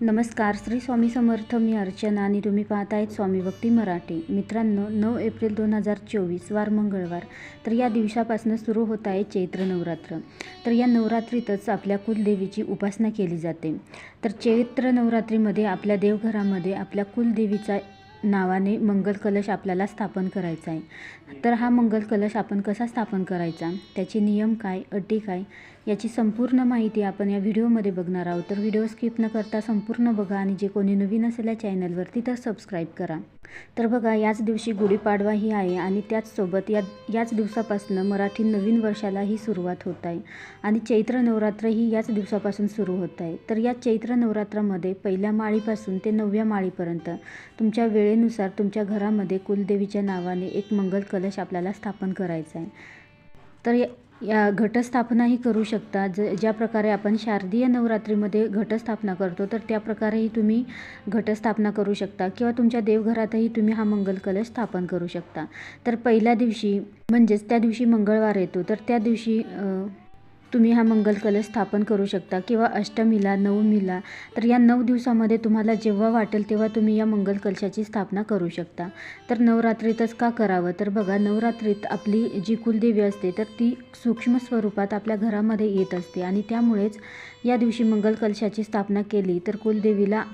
नमस्कार श्री स्वामी समर्थ मी अर्चना आणि तुम्ही पाहतायत स्वामी भक्ती मराठी. मित्रांनो नऊ एप्रिल दोन हजार चोवीस वार मंगळवार. तर या दिवसापासून सुरू होत आहे चैत्र नवरात्र. तर या नवरात्रीतच आपल्या कुलदेवीची उपासना केली जाते. तर चैत्र नवरात्रीमध्ये आपल्या देवघरामध्ये आपल्या कुलदेवीचा नावाने मंगल कलश आपल्याला स्थापन करायचा आहे. तर हा मंगल कलश आपण कसा स्थापन करायचा? त्याचे नियम काय? अटी काय? याची संपूर्ण माहिती आपण या व्हिडिओमध्ये बघणार आहोत. तर व्हिडिओ स्किप न करता संपूर्ण बघा आणि जे कोणी नवीन असेल या चॅनलवरती तर सबस्क्राईब करा. तर बघा याच दिवशी गुढीपाडवा ही आहे आणि त्याचसोबत या याच दिवसापासून मराठी नवीन वर्षालाही सुरुवात होत आहे. आणि चैत्र नवरात्र ही याच दिवसापासून सुरू होत आहे. तर या चैत्र नवरात्रामध्ये पहिल्या माळीपासून ते नवव्या माळीपर्यंत तुमच्या वेळेनुसार तुमच्या घरामध्ये कुलदेवीच्या नावाने एक मंगल कलश आपल्याला स्थापन करायचा आहे. तर या घटस्थापनाही करू शकता. ज ज्या प्रकारे आपण शारदीय नवरात्रीमध्ये घटस्थापना करतो तर त्या प्रकारेही तुम्ही घटस्थापना करू शकता किंवा तुमच्या देवघरातही तुम्ही हा मंगल कलश स्थापन करू शकता. तर पहिल्या दिवशी म्हणजेच त्या दिवशी मंगळवार येतो तर त्या दिवशी तुम्ही हा मंगल कलश स्थापन करू शकता किंवा अष्टमीला नवमीला. तर या नऊ दिवसामध्ये तुम्हाला जेव्हा वाटेल तेव्हा तुम्ही या मंगल कलशाची स्थापना करू शकता. तर नवरात्रीतच का करावं? तर बघा नवरात्रीत आपली जी कुलदेवी असते तर ती सूक्ष्म स्वरूपात आपल्या घरामध्ये येत असते. आणि त्यामुळेच या दिवशी मंगल कलशाची स्थापना केली तर कुलदेवीला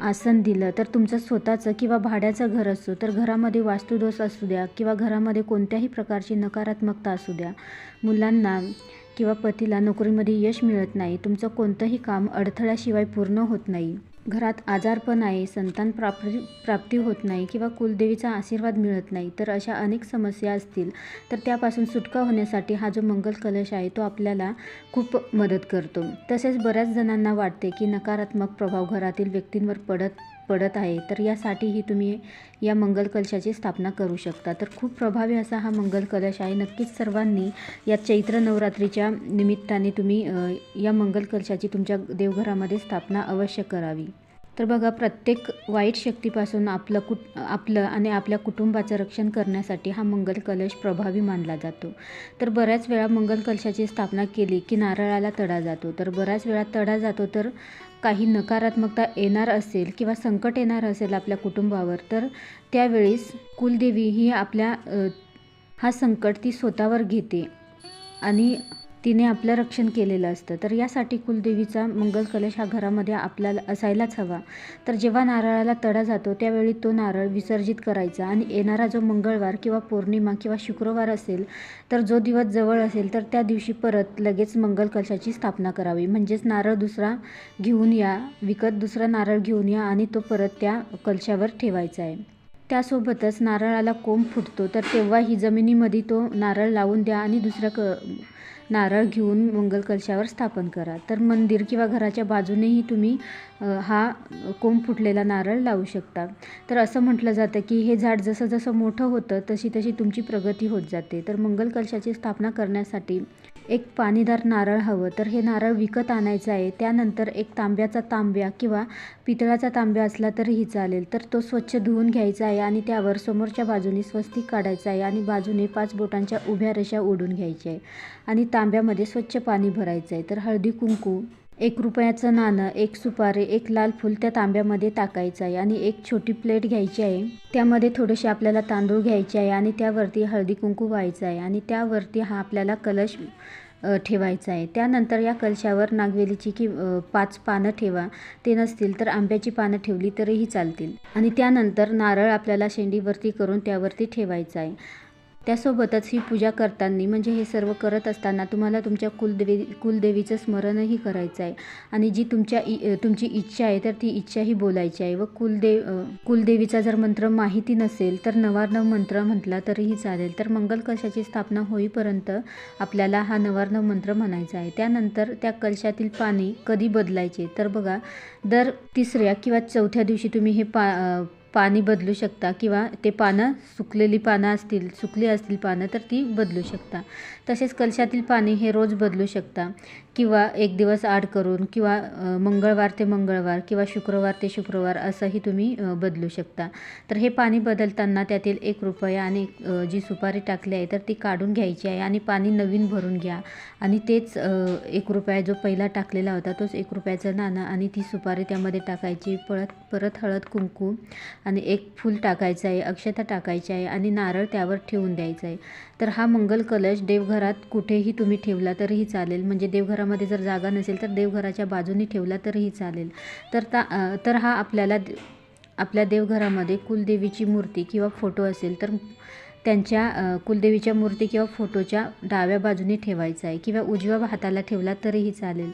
आसन दिलं. तर तुमचं स्वतःचं किंवा भाड्याचं घर असो तर घरामध्ये वास्तुदोष असू द्या किंवा घरामध्ये कोणत्याही प्रकारची नकारात्मकता असू द्या. मुलांना किंवा पतीला नोकरीमध्ये यश मिळत नाही तुमचं कोणतंही काम अडथळ्याशिवाय पूर्ण होत नाही. घरात आजारपण आहे संतान प्राप्ती प्राप्ती होत नाही किंवा कुलदेवीचा आशीर्वाद मिळत नाही तर अशा अनेक समस्या असतील. तर त्यापासून सुटका होण्यासाठी हा जो मंगल कलश आहे तो आपल्याला खूप मदत करतो. तसेच बऱ्याच जणांना वाटते की नकारात्मक प्रभाव घरातील व्यक्तींवर पडत पडत आहे तर यासाठीही तुम्ही या मंगल कलशाची स्थापना करू शकता. तर खूप प्रभावी असा हा मंगल कलश आहे. नक्कीच सर्वांनी या चैत्र नवरात्रीच्या निमित्ताने तुम्ही या मंगल कलशाची तुमच्या देवघरामध्ये स्थापना अवश्य करावी. तर बघा प्रत्येक वाईट शक्तीपासून आपलं कुट आपलं आणि आपल्या कुटुंबाचं रक्षण करण्यासाठी हा मंगल कलश प्रभावी मानला जातो. तर बऱ्याच वेळा मंगल कलशाची स्थापना केली की नारळाला तडा जातो. तर बऱ्याच वेळा तडा जातो तर काही नकारात्मकता येणार असेल किंवा संकट येणार असेल आपल्या कुटुंबावर तर त्यावेळेस कुलदेवी ही आपल्या हा संकट ती स्वतःवर घेते आणि तिने आपलं रक्षण केलेलं असतं. तर यासाठी कुलदेवीचा मंगल कलश हा घरामध्ये आपल्याला असायलाच हवा. तर जेव्हा नारळाला तडा जातो त्यावेळी तो नारळ विसर्जित करायचा आणि येणारा जो मंगळवार किंवा पौर्णिमा किंवा शुक्रवार असेल तर जो दिवस जवळ असेल तर त्या दिवशी परत लगेच मंगल कलशाची स्थापना करावी. म्हणजेच नारळ दुसरा घेऊन या विकत दुसरा नारळ घेऊन या आणि तो परत त्या कलशावर ठेवायचा आहे. त्यासोबतच नारळाला कोंब फुटतो तर तेव्हा ही जमिनीमध्ये तो नारळ लावून द्या आणि दुसऱ्या क नारळ घेऊन मंगल कलशावर स्थापन करा. तर मंदिर किंवा घराच्या बाजूनेही तुम्ही हा कोंब फुटलेला नारळ लावू शकता. तर असं म्हटलं जातं की हे झाड जसं जसं मोठं होतं तशी तशी तुमची प्रगती होत जाते. तर मंगल कलशाची स्थापना करण्यासाठी एक पाणीदार नारळ हवं. तर हे नारळ विकत आणायचं आहे. त्यानंतर एक तांब्याचा तांब्या किंवा पितळाचा तांब्या असला तरीही चालेल. तर तो स्वच्छ धुवून घ्यायचा आहे आणि त्यावर समोरच्या बाजूने स्वस्तिक काढायचं आहे आणि बाजूने पाच बोटांच्या उभ्या रेषा ओढून घ्यायच्या आहे आणि तांब्यामध्ये स्वच्छ पाणी भरायचं आहे. तर हळदी कुंकू एक रुपयाचं नाणं एक सुपारी एक लाल फूल त्या तांब्यामध्ये टाकायचं आहे आणि एक छोटी प्लेट घ्यायची आहे. त्यामध्ये थोडेसे आपल्याला तांदूळ घ्यायचे आहे आणि त्यावरती हळदी कुंकू व्हायचं आहे आणि त्यावरती हा आपल्याला कलश ठेवायचा आहे. त्यानंतर या कलशावर नागवेलीची की पाच पानं ठेवा. ते नसतील तर आंब्याची पानं ठेवली तरीही चालतील. आणि त्यानंतर नारळ आपल्याला शेंडीवरती करून त्यावरती ठेवायचं आहे. त्यासोबतच ही पूजा करताना म्हणजे हे सर्व करत असताना तुम्हाला तुमच्या कुलदेवी कुलदेवीचं स्मरणही करायचं आहे. आणि जी तुमच्या इ तुमची इच्छा आहे तर ती इच्छाही बोलायची आहे. व कुलदेव कुलदेवीचा जर मंत्र माहिती नसेल तर नवार्णव मंत्र म्हटला तरीही चालेल. तर मंगल कशाची स्थापना होईपर्यंत आपल्याला हा नवार्णव मंत्र म्हणायचा आहे. त्यानंतर त्या कलशातील पाणी कधी बदलायचे? तर बघा दर तिसऱ्या किंवा चौथ्या दिवशी तुम्ही हे पा पाणी बदलू शकता किंवा ते पानं सुकलेली पानं असतील सुकली असतील पानं तर ती बदलू शकता. तसेच कलशातील पाणी हे रोज बदलू शकता. किंवा एक दिवस आड करून किंवा मंगळवार ते मंगळवार किंवा शुक्रवार ते शुक्रवार असंही तुम्ही बदलू शकता. तर हे पाणी बदलताना त्यातील एक रुपया आणि जी सुपारी टाकली आहे तर ती काढून घ्यायची आहे आणि पाणी नवीन भरून घ्या. आणि तेच एक रुपया जो पहिला टाकलेला होता तोच एक रुपयाचं नाणं आणि ती सुपारी त्यामध्ये टाकायची. परत परत हळद कुंकू आणि एक फूल टाकायचं आहे अक्षता टाकायची आहे आणि नारळ त्यावर ठेवून द्यायचं आहे. तर हा मंगल कलश देवघरात कुठेही तुम्ही ठेवला तरीही चालेल. म्हणजे देवघरात घरामध्ये जर जागा नसेल तर देवघराच्या बाजूनी ठेवला तरीही चालेल. तर ता तर हा आपल्याला आपल्या देवघरामध्ये कुलदेवीची मूर्ती किंवा फोटो असेल तर त्यांच्या कुलदेवीच्या मूर्ती किंवा फोटोच्या डाव्या बाजूने ठेवायचा आहे किंवा उजव्या हाताला ठेवला तरीही चालेल.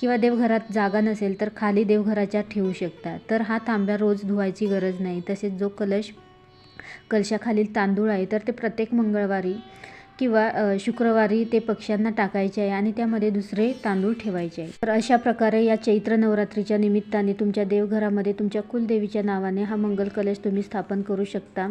किंवा देवघरात जागा नसेल तर खाली देवघराच्या ठेवू शकता. तर हा तांब्या रोज धुवायची गरज नाही. तसेच जो कलश कलशाखालील तांदूळ आहे तर ते प्रत्येक मंगळवारी किंवा शुक्रवारी ते पक्ष्यांना टाकायचे आहे आणि त्यामध्ये दुसरे तांदूळ ठेवायचे आहे. तर अशा प्रकारे या चैत्र नवरात्रीच्या निमित्ताने तुमच्या देवघरामध्ये तुमच्या कुलदेवीच्या नावाने हा मंगल कलश तुम्ही स्थापन करू शकता.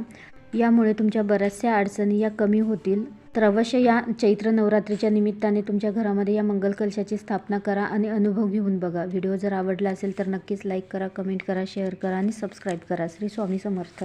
यामुळे तुमच्या बऱ्याचशा अडचणी या कमी होतील. तर अवश्य या चैत्र नवरात्रीच्या निमित्ताने तुमच्या घरामध्ये या मंगल कलशाची स्थापना करा आणि अनुभव घेऊन बघा. व्हिडिओ जर आवडला असेल तर नक्कीच लाईक करा कमेंट करा शेअर करा आणि सबस्क्राईब करा. श्री स्वामी समर्थ.